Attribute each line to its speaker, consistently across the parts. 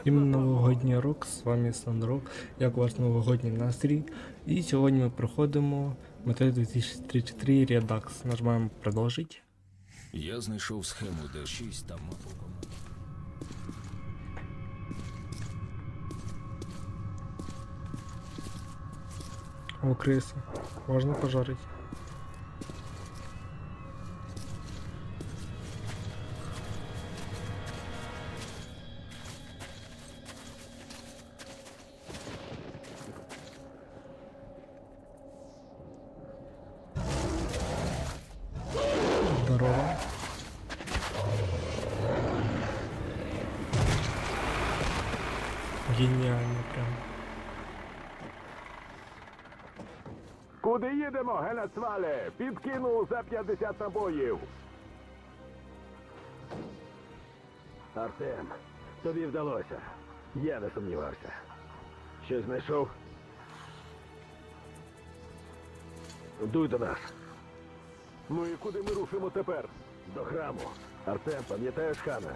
Speaker 1: Всім новогодній рок, з вами Сандро, як у вас новогодній настрій. І сьогодні ми проходимо метод 2033 Redux. Нажимаємо продовжить.
Speaker 2: Я знайшов схему D6 та мапу.
Speaker 1: О, криси. Можна пожарити. Геніально прям.
Speaker 3: Куди їдемо, Генецвале? Підкинув за 50 набоїв. Артем, тобі вдалося. Я не сумнівався. Що знайшов? Дуй до нас. Ну і куди ми рушимо тепер? До храму. Артем, пам'ятаєш хана?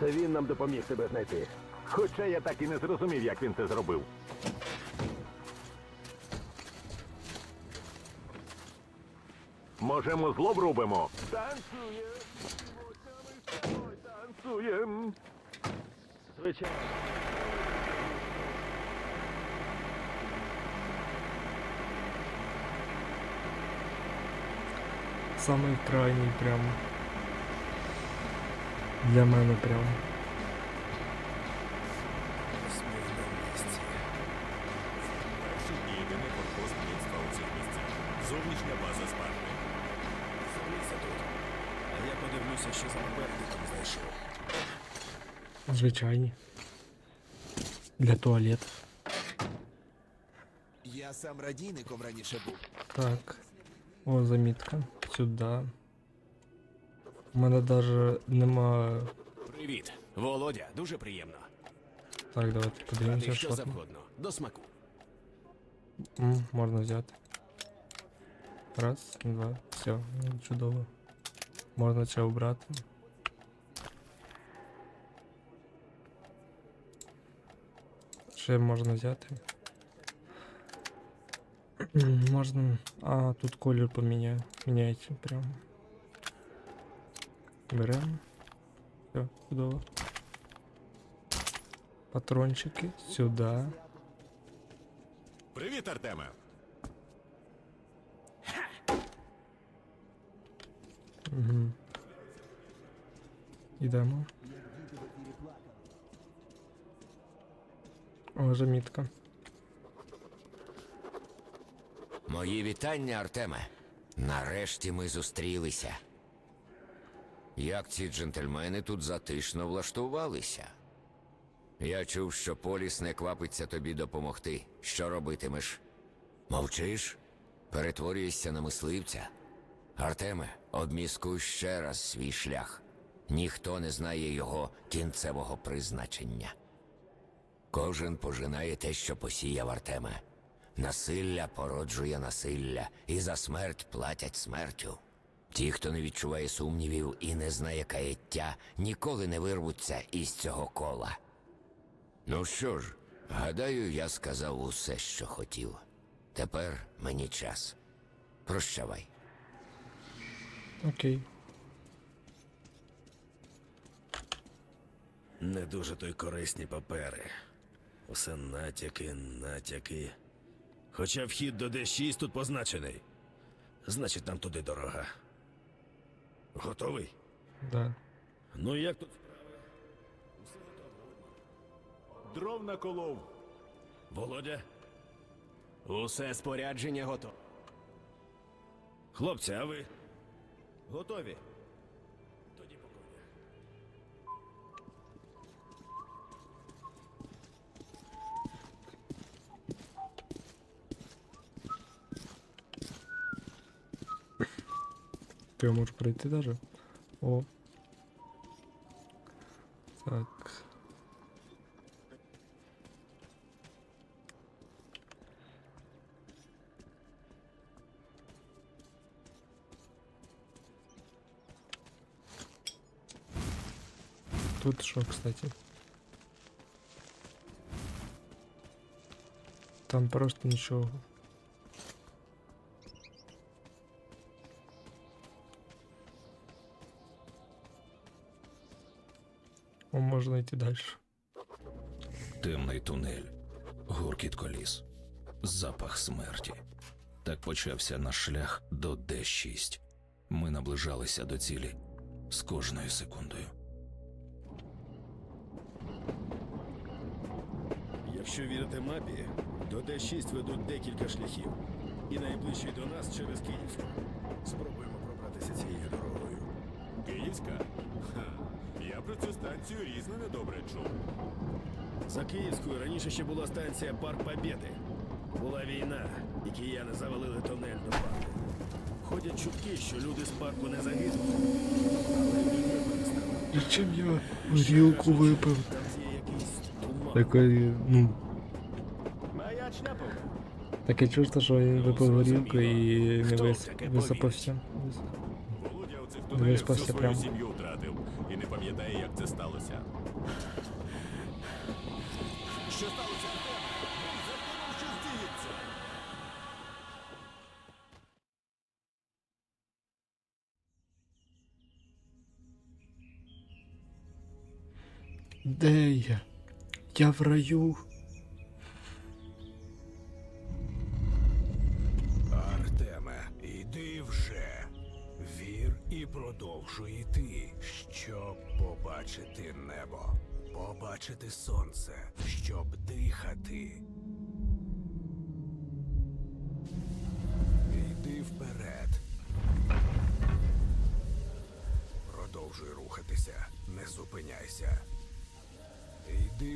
Speaker 3: Це він нам допоміг тебе знайти. Хоча я так і не зрозумів, як він це зробив. Можемо зло врубимо. Танцює. Танцюєм. Звичайно.
Speaker 1: Самий крайній прям. Для мене прям.
Speaker 4: Зовнішня база Спарти. Зовніться тут. А я подивлюся, що за наперти там знайшов.
Speaker 1: Звичайні. Для туалету.
Speaker 5: Я сам радійником раніше був.
Speaker 1: Так. О, замітка. Сюди. У мене даже нема.
Speaker 4: Привіт, Володя, дуже приємно.
Speaker 1: Так, давайте подивимося, що
Speaker 4: що завгодно. До смаку.
Speaker 1: М, можна взяти. Раз, два, все, чудово. Можна це обрати. Ще можна взяти. М, Можна. А, тут колір поміняє. Міняється прямо. Беремо. Все, чудово. Патрончики сюди.
Speaker 4: Привіт, Артеме.
Speaker 1: Угу. Ідемо. О, замітка.
Speaker 6: Мої вітання, Артеме. Нарешті ми зустрілися. Як ці джентльмени тут затишно влаштувалися? Я чув, що Поліс не квапиться тобі допомогти. Що робитимеш? Мовчиш? Перетворюєшся на мисливця? Артеме, обміскуй ще раз свій шлях. Ніхто не знає його кінцевого призначення. Кожен пожинає те, що посіяв Артеме. Насилля породжує насилля, і за смерть платять смертю. Ті, хто не відчуває сумнівів і не знає каяття, ніколи не вирвуться із цього кола. Ну що ж, гадаю, я сказав усе, що хотів. Тепер мені час. Прощавай.
Speaker 1: Окей.
Speaker 4: Не дуже то й корисні папери. Усе натяки, натяки. Хоча вхід до Д6 тут позначений. Значить, нам туди дорога. Готовий?
Speaker 1: Да.
Speaker 4: Ну як тут?
Speaker 3: Дров наколов.
Speaker 4: Володя?
Speaker 7: Усе спорядження готове.
Speaker 4: Хлопці, а ви?
Speaker 7: Готові.
Speaker 4: Тоді погоня.
Speaker 1: Ти можеш пройти даже? О. Тут що, кстати? Там просто нічого. О, можна йти далі.
Speaker 2: Темний тунель, гуркіт коліс, запах смерті. Так почався наш шлях до Д6. Ми наближалися до цілі з кожною секундою.
Speaker 4: Якщо вірити мапі, до Д6 ведуть декілька шляхів. І найближчий до нас через Київську. Спробуємо пробратися цією дорогою.
Speaker 8: Київська? Ха, я про цю станцію різне недобре чув.
Speaker 4: За Київською раніше ще була станція Парк Побєди. Була війна, і кияни завалили тунель до парку. Ходять чутки, що люди з парку не загинули.
Speaker 1: І чим я горілку випив? Таке, ну, таке чувство, що я випив горілку і не вис...
Speaker 8: цих
Speaker 1: Не виспався
Speaker 8: всю свою
Speaker 1: прям.
Speaker 8: сім'ю втратив і не пам'ятає, як це сталося. Що сталося в тебе? За тобою щось діється.
Speaker 1: Де я? Я в раю.
Speaker 9: Артеме, іди вже. Вір і продовжуй йти, щоб побачити небо, побачити сонце, щоб дихати.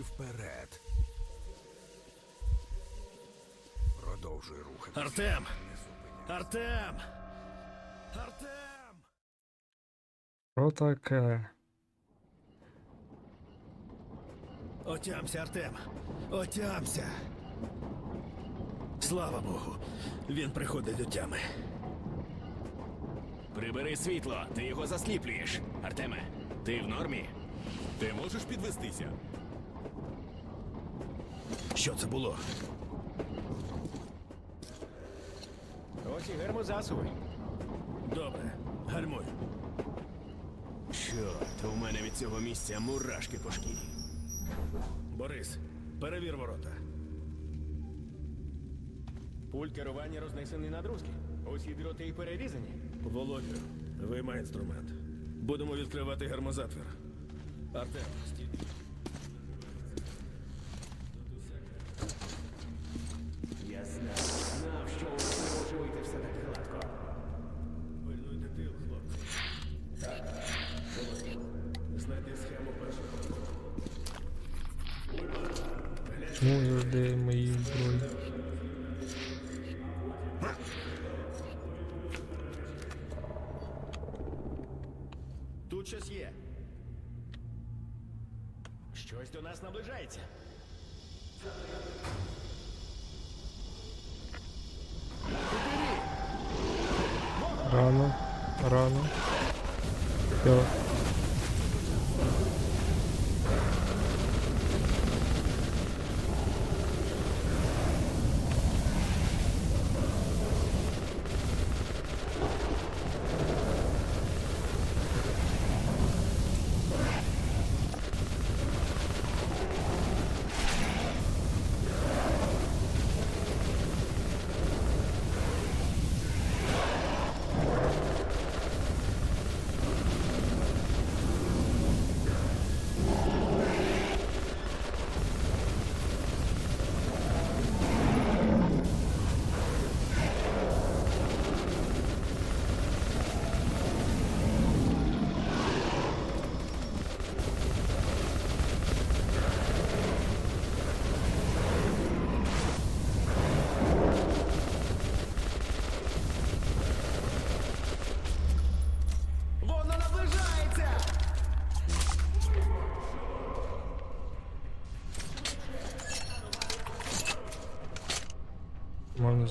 Speaker 9: Вперед. Продовжуй рухатися.
Speaker 4: Артем! Артем! Артем!
Speaker 1: Що таке?
Speaker 4: Отямся, Артем! Отямся! Слава Богу! Він приходить до тями.
Speaker 7: Прибери світло, ти його засліплюєш. Артеме, ти в нормі?
Speaker 8: Ти можеш підвестися?
Speaker 4: Що це було?
Speaker 7: Ось і гермозасови.
Speaker 4: Добре, гальмуй.
Speaker 7: Чорт, у мене від цього місця мурашки по шкірі.
Speaker 4: Борис, перевір ворота.
Speaker 7: Пульт керування рознесений на друзки. Усі дроти і перерізані.
Speaker 4: Володю, виймай інструмент. Будемо відкривати гермозатвір. Артем, стій.
Speaker 1: Чому завжди мої зброї?
Speaker 7: Тут щось є. Щось до нас наближається.
Speaker 1: Рано, рано. Все.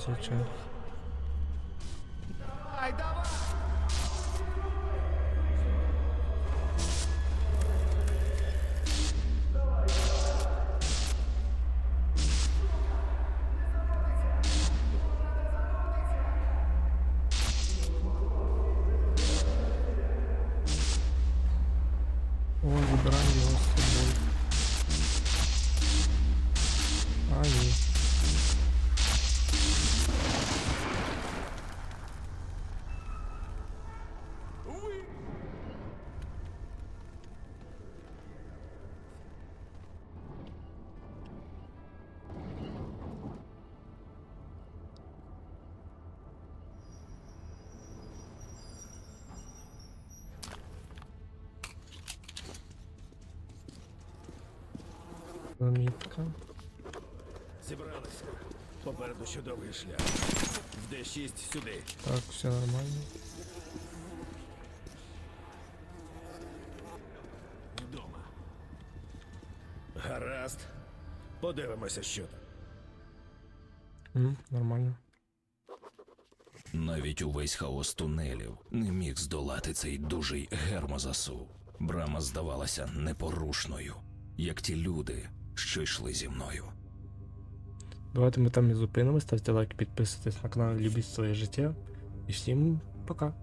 Speaker 1: Можна Замітка.
Speaker 4: Зібралися. Попереду ще довгий шлях. В Д6 сюди.
Speaker 1: Так, все нормально.
Speaker 4: Вдома. Гаразд. Подивимося, що там.
Speaker 1: М, нормально.
Speaker 2: Навіть увесь хаос тунелів не міг здолати цей дужий гермозасув. Брама здавалася непорушною, як ті люди, що йшли зі мною.
Speaker 1: Давайте ми там і зупинимось. Ставте лайк, підписуйтесь на канал, любіть своє життя. І всім пока.